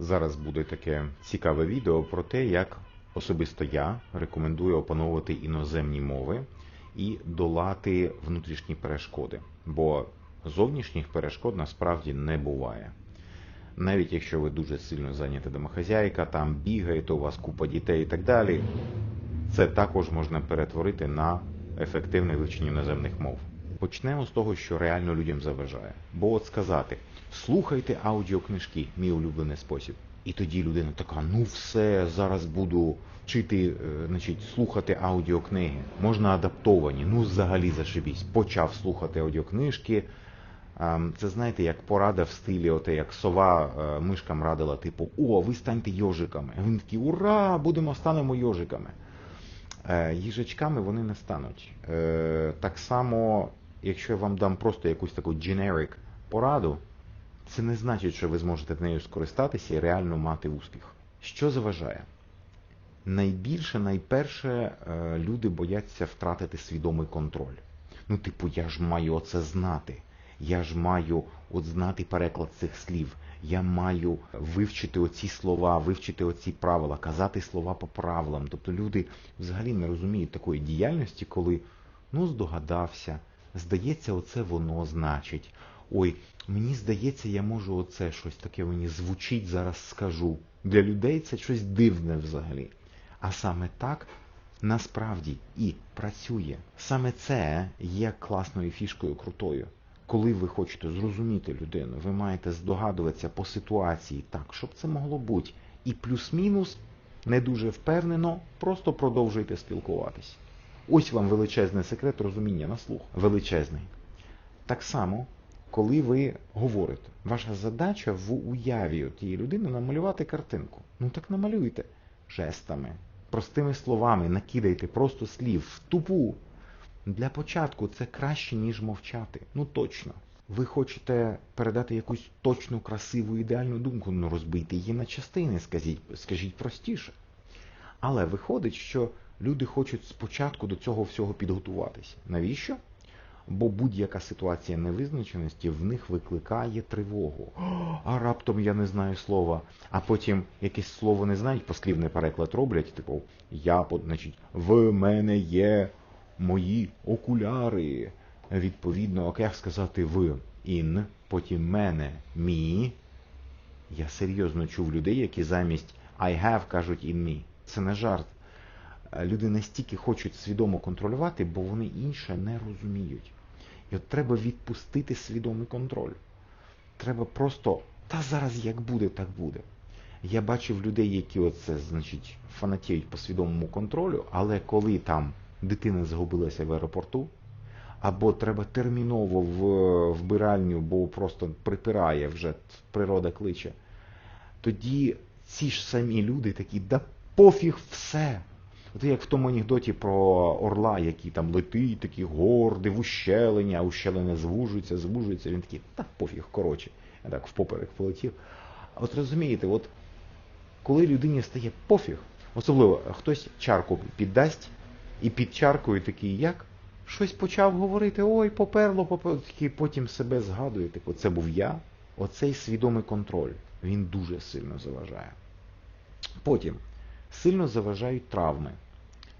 Зараз буде таке цікаве відео про те, як особисто я рекомендую опановувати іноземні мови і долати внутрішні перешкоди. Бо зовнішніх перешкод насправді не буває. Навіть якщо ви дуже сильно зайнята домохазяйка, там бігаєте, у вас купа дітей і так далі, це також можна перетворити на ефективне вивчення іноземних мов. Почнемо з того, що реально людям заважає. Бо от сказати, слухайте аудіокнижки, мій улюблений спосіб. І тоді людина така, ну все, зараз буду вчити, е, значить, слухати аудіокниги. Можна адаптовані, ну взагалі зашибісь. Почав слухати аудіокнижки. Ем, Це знаєте, як порада в стилі, оте, як сова е, мишкам радила, типу, о, ви станьте йожиками. Він такий, ура, будемо станемо йожиками. Е, Їжачками вони не стануть. Так само, якщо я вам дам просто якусь таку generic пораду, це не значить, що ви зможете нею скористатися і реально мати успіх. Що заважає? Найбільше, найперше, е, люди бояться втратити свідомий контроль. Ну, типу, я ж маю оце знати. Я ж маю от знати переклад цих слів. Я маю вивчити оці слова, вивчити оці правила, казати слова по правилам. Тобто люди взагалі не розуміють такої діяльності, коли ну здогадався, здається, оце воно значить. Ой, мені здається, я можу оце щось таке мені звучить, зараз скажу. Для людей це щось дивне взагалі. А саме так насправді і працює. Саме це є класною фішкою крутою. Коли ви хочете зрозуміти людину, ви маєте здогадуватися по ситуації так, щоб це могло бути. І плюс-мінус, не дуже впевнено, просто продовжуйте спілкуватись. Ось вам величезний секрет розуміння на слух. Величезний. Так само, коли ви говорите, ваша задача в уяві тієї людини намалювати картинку. Ну так намалюйте жестами, простими словами, накидайте просто слів в тупу. Для початку це краще, ніж мовчати. Ну точно. Ви хочете передати якусь точну, красиву, ідеальну думку, ну розбийте її на частини, скажіть, скажіть простіше. Але виходить, що люди хочуть спочатку до цього всього підготуватися. Навіщо? Бо будь-яка ситуація невизначеності в них викликає тривогу. А раптом я не знаю слова. А потім якесь слово не знають, послівний переклад роблять, типу, я, значить, в мене є мої окуляри. Відповідно, як сказати в ін, потім мене мі. Я серйозно чув людей, які замість I have кажуть in me. Це не жарт. Люди настільки хочуть свідомо контролювати, бо вони інше не розуміють. І от треба відпустити свідомий контроль. Треба просто, та зараз як буде, так буде. Я бачив людей, які оце, значить, фанатіють по свідомому контролю, але коли там дитина згубилася в аеропорту, або треба терміново в вбиральню, бо просто припирає вже природа кличе, тоді ці ж самі люди такі, да пофіг все. От як в тому анекдоті про орла, який там летить, такий гордий, в ущелення, а ущелення звужується, звужується, він такий, та пофіг, коротше, так впоперек полетів. От розумієте, от коли людині стає пофіг, особливо хтось чарку піддасть, і під чаркою такий як? Щось почав говорити, ой, поперло, поперло, такий потім себе згадує, типу, це був я. Оцей свідомий контроль, він дуже сильно заважає. Потім сильно заважають травми.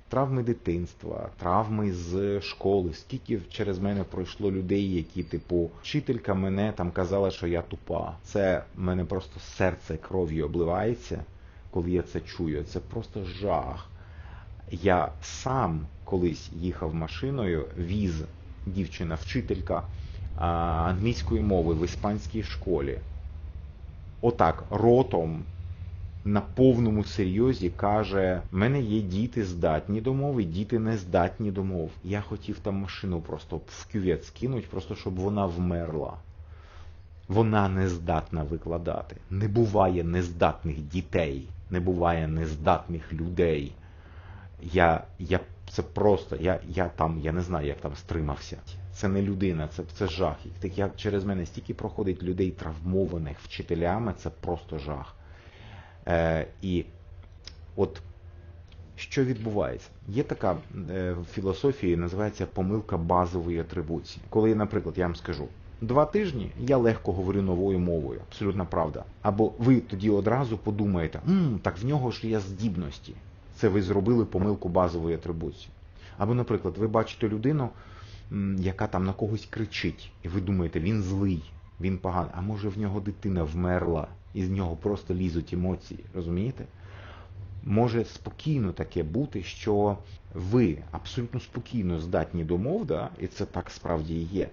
Травми дитинства, травми з школи. Скільки через мене пройшло людей, які, типу, вчителька мене там казала, що я тупа. Це мене просто серце кров'ю обливається, коли я це чую. Це просто жах. Я сам колись їхав машиною, віз дівчина-вчителька англійської мови в іспанській школі. Отак, ротом на повному серйозі каже: в мене є діти здатні до мови, діти не здатні до мов. Я хотів там машину просто в кювет скинуть, просто щоб вона вмерла. Вона не здатна викладати. Не буває нездатних дітей, не буває нездатних людей. Я я це просто, я я там, я не знаю, як там стримався. Це не людина, це це жах. Так як через мене стільки проходить людей травмованих вчителями, це просто жах. Е, І от що відбувається? Є така е, в філософії, називається помилка базової атрибуції. Коли, наприклад, я вам скажу, Два тижні я легко говорю новою мовою, абсолютна правда. Або ви тоді одразу подумаєте, М, так в нього ж є здібності. Це ви зробили помилку базової атрибуції. Або, наприклад, ви бачите людину, яка там на когось кричить, і ви думаєте, він злий, він поганий, а може в нього дитина вмерла, і з нього просто лізуть емоції, розумієте? Може спокійно таке бути, що ви абсолютно спокійно здатні до мов, да, і це так справді і є.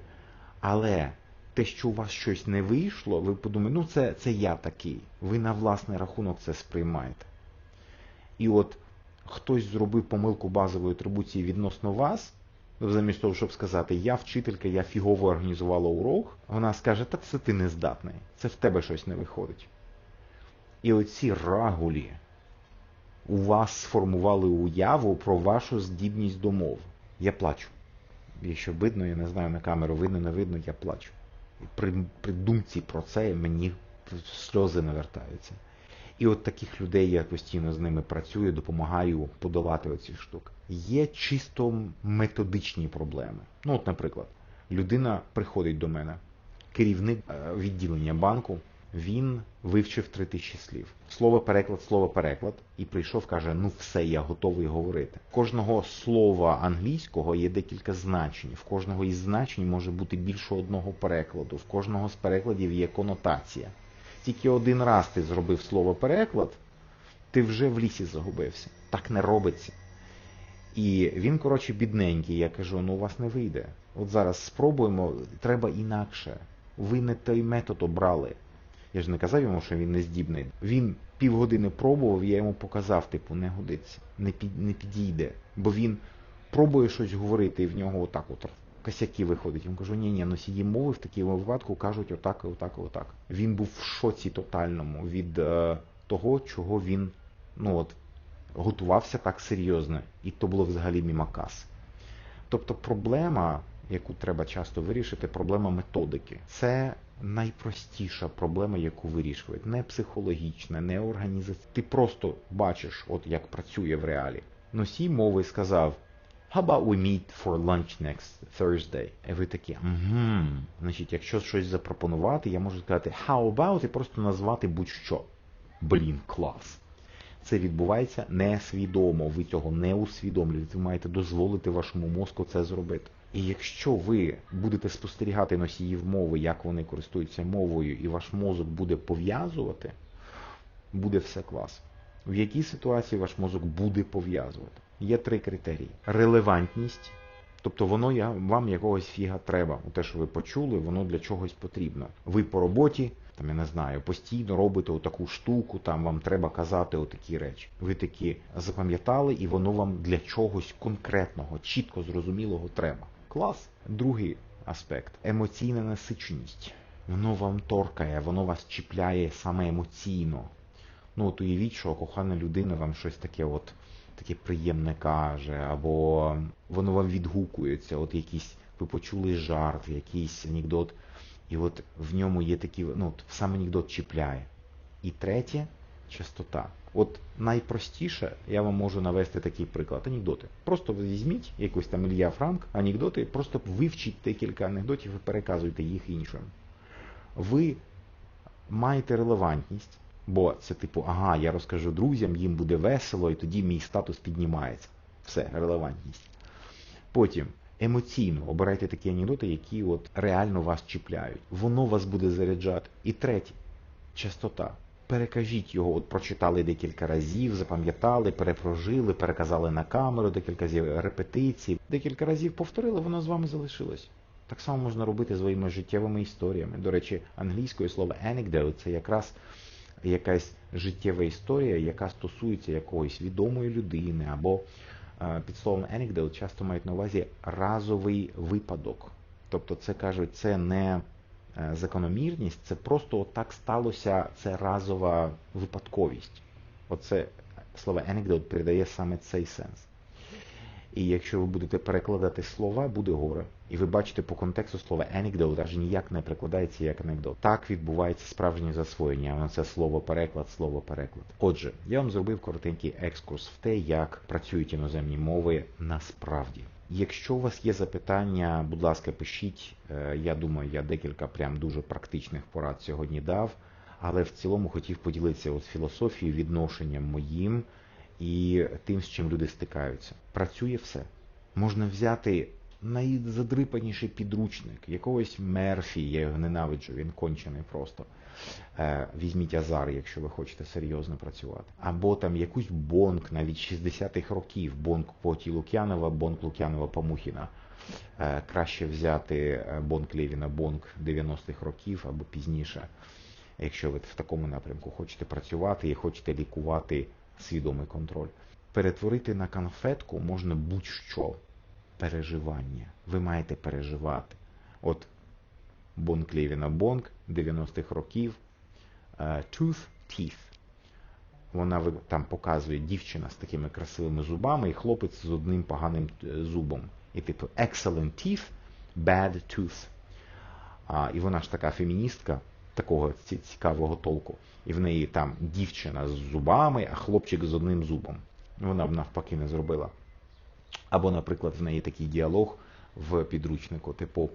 Але те, що у вас щось не вийшло, ви подумаєте, ну це, це я такий. Ви на власний рахунок це сприймаєте. І от хтось зробив помилку базової атрибуції відносно вас, замість того, щоб сказати, я вчителька, я фігово організувала урок, вона скаже, так це ти не здатний, це в тебе щось не виходить. І оці рагулі у вас сформували уяву про вашу здібність до мов. Я плачу. Якщо видно, я не знаю на камеру, видно, не видно, я плачу. При, при думці про це мені сльози навертаються. І от таких людей я постійно з ними працюю, допомагаю подолати оці штуки. Є чисто методичні проблеми. Ну, от, наприклад, людина приходить до мене, керівник е, відділення банку він вивчив три тисячі слів. Слово переклад, слово переклад, і прийшов, каже: Ну все, я готовий говорити. Кожного слова англійського є декілька значень. В кожного із значень може бути більше одного перекладу. В кожного з перекладів є конотація. Тільки один раз ти зробив слово переклад, ти вже в лісі загубився. Так не робиться. І він, коротше, бідненький. Я кажу, ну у вас не вийде. От зараз спробуємо, треба інакше. Ви не той метод обрали. Я ж не казав йому, що він не здібний. Він півгодини пробував, я йому показав, типу, не годиться, не під, не підійде. Бо він пробує щось говорити, і в нього отак от косяки виходить. Я кажу, ні, ні, носії мови в такому випадку кажуть отак, отак, отак. Він був в шоці тотальному від е, того, чого він ну от, готувався так серйозно. І то було взагалі мімакас. Тобто проблема, яку треба часто вирішити, проблема методики. Це найпростіша проблема, яку вирішують. Не психологічна, не організаційна. Ти просто бачиш, от як працює в реалі. Носій мови сказав, How about we meet for lunch next Thursday? І ви такі, угу. Значить, якщо щось запропонувати, я можу сказати how about і просто назвати будь-що. Блін, клас. Це відбувається несвідомо. Ви цього не усвідомлюєте. Ви маєте дозволити вашому мозку це зробити. І якщо ви будете спостерігати носіїв мови, як вони користуються мовою, і ваш мозок буде пов'язувати, буде все клас. В якій ситуації ваш мозок буде пов'язувати? Є три критерії: релевантність, тобто воно я, вам якогось фіга треба. Те, що ви почули, воно для чогось потрібно. Ви по роботі, там я не знаю, постійно робите отаку штуку, там вам треба казати отакі речі. Ви такі запам'ятали, і воно вам для чогось конкретного, чітко зрозумілого треба. Клас. Другий аспект емоційна насиченість. Воно вам торкає, воно вас чіпляє саме емоційно. Ну от уявіть, що кохана людина вам щось таке от, таке приємне каже, або воно вам відгукується, от якийсь, ви почули жарт, якийсь анекдот, і от в ньому є такі, ну, сам анекдот чіпляє. І третє частота. От найпростіше я вам можу навести такий приклад. Анекдоти. Просто візьміть якусь там Ілья Франк, анекдоти, просто вивчіть декілька анекдотів і переказуйте їх іншим. Ви маєте релевантність, бо це типу, ага, я розкажу друзям, їм буде весело, і тоді мій статус піднімається. Все, релевантність. Потім. Емоційно обирайте такі анекдоти, які от реально вас чіпляють. Воно вас буде заряджати. І третє частота перекажіть його, от прочитали декілька разів, запам'ятали, перепрожили, переказали на камеру, декілька разів репетицій, декілька разів повторили, воно з вами залишилось. Так само можна робити своїми життєвими історіями. До речі, англійською слово anecdote – це якраз якась життєва історія, яка стосується якоїсь відомої людини, або під словом anecdote часто мають на увазі разовий випадок. Тобто це кажуть, це не Е, закономірність, це просто так сталося, це разова випадковість. Оце слово anecdote передає саме цей сенс. І якщо ви будете перекладати слова, буде горе. І ви бачите по контексту слова anecdote аж ніяк не перекладається як анекдот. Так відбувається справжнє засвоєння, це слово переклад, слово переклад. Отже, я вам зробив коротенький екскурс в те, як працюють іноземні мови насправді. Якщо у вас є запитання, будь ласка, пишіть. Е, Я думаю, я декілька прям дуже практичних порад сьогодні дав, але в цілому хотів поділитися от філософією, відношенням моїм і тим, з чим люди стикаються. Працює все. Можна взяти найзадрипаніший підручник, якогось Мерфі, я його ненавиджу, він кончений просто. Е, Візьміть Азар, якщо ви хочете серйозно працювати. Або там якусь бонк навіть 60-х років, бонк Поті Лук'янова, бонк Лук'янова Памухіна. Е, Краще взяти е, бонк Левіна, бонк 90-х років або пізніше, якщо ви в такому напрямку хочете працювати і хочете лікувати свідомий контроль. Перетворити на конфетку можна будь-що. Переживання. Ви маєте переживати. От Бонк Левіна Бонк 90-х років. е, Tooth Teeth. Вона там показує дівчина з такими красивими зубами і хлопець з одним поганим е, зубом. І типу excellent teeth, bad tooth. А, і вона ж така феміністка, такого цікавого толку. І в неї там дівчина з зубами, а хлопчик з одним зубом. Вона б навпаки не зробила. Або, наприклад, в неї такий діалог в підручнику, типу,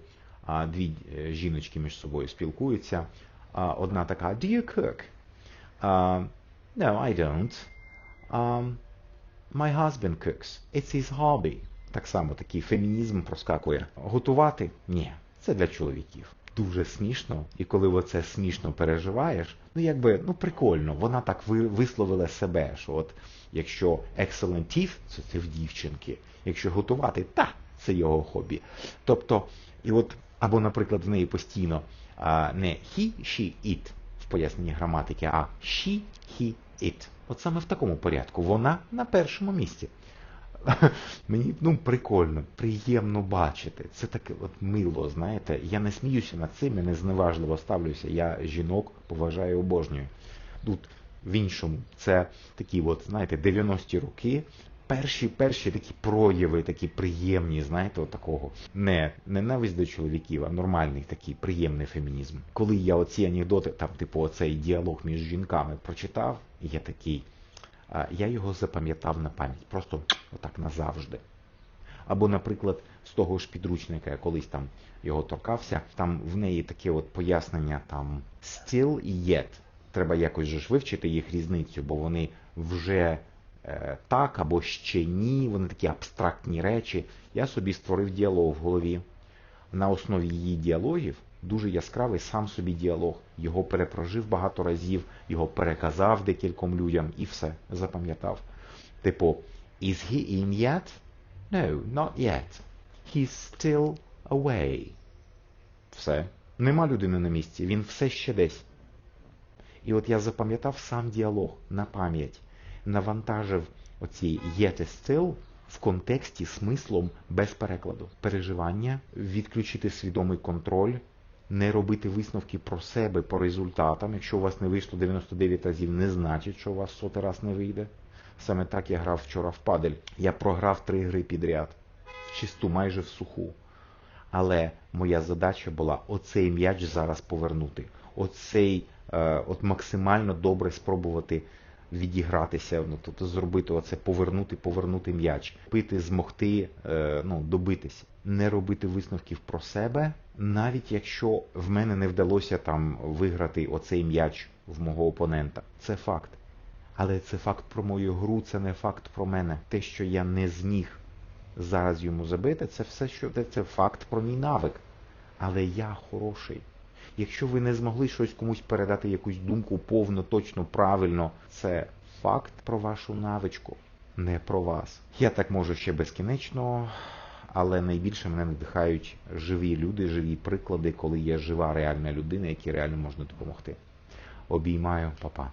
дві е, жіночки між собою спілкуються. Одна така Do you cook? Uh, no, I don't. Um, my husband cooks. It's his hobby. Так само такий фемінізм проскакує. Готувати? Ні, це для чоловіків. Дуже смішно, і коли оце смішно переживаєш, ну якби ну прикольно, вона так ви- висловила себе, що от якщо teeth, це це в дівчинки, якщо готувати, та це його хобі. Тобто, і от, або, наприклад, в неї постійно а, не he, she, it в поясненні граматики, а she, he, it. От саме в такому порядку. Вона на першому місці. Мені ну прикольно, приємно бачити. Це таке от мило, знаєте. Я не сміюся над цим, я не зневажливо ставлюся. Я жінок поважаю обожнюю. Тут в іншому це такі, от, знаєте, 90-ті роки. Перші перші такі прояви, такі приємні, знаєте, от такого не ненависть до чоловіків, а нормальний такий приємний фемінізм. Коли я оці анекдоти, там, типу, оцей діалог між жінками прочитав, я такий. Я його запам'ятав на пам'ять, просто отак назавжди. Або, наприклад, з того ж підручника, я колись там його торкався, там в неї таке от пояснення там still і yet. Треба якось же ж вивчити їх різницю, бо вони вже е, так або ще ні, вони такі абстрактні речі. Я собі створив діалог в голові. На основі її діалогів дуже яскравий сам собі діалог. Його перепрожив багато разів, його переказав декільком людям і все запам'ятав. Типу, is he in yet? No, not yet. He's still away. Все. Нема людини на місці, він все ще десь. І от я запам'ятав сам діалог на пам'ять, навантажив оці і still в контексті смислом без перекладу. Переживання, відключити свідомий контроль, не робити висновки про себе по результатам. Якщо у вас не вийшло 99 разів, не значить, що у вас сотий раз не вийде. Саме так я грав вчора в падель. Я програв три гри підряд, в чисту, майже в суху. Але моя задача була оцей м'яч зараз повернути. Оцей, е, от максимально добре спробувати відігратися, ну, тобто зробити оце, повернути, повернути м'яч, пити, змогти, е, ну, добитися. Не робити висновків про себе, навіть якщо в мене не вдалося там виграти оцей м'яч в мого опонента. Це факт. Але це факт про мою гру, це не факт про мене. Те, що я не зміг зараз йому забити, це все, що це, факт про мій навик. Але я хороший. Якщо ви не змогли щось комусь передати якусь думку повно, точно, правильно, це факт про вашу навичку, не про вас. Я так можу ще безкінечно, але найбільше мене надихають живі люди, живі приклади, коли є жива реальна людина, якій реально можна допомогти. Обіймаю, папа.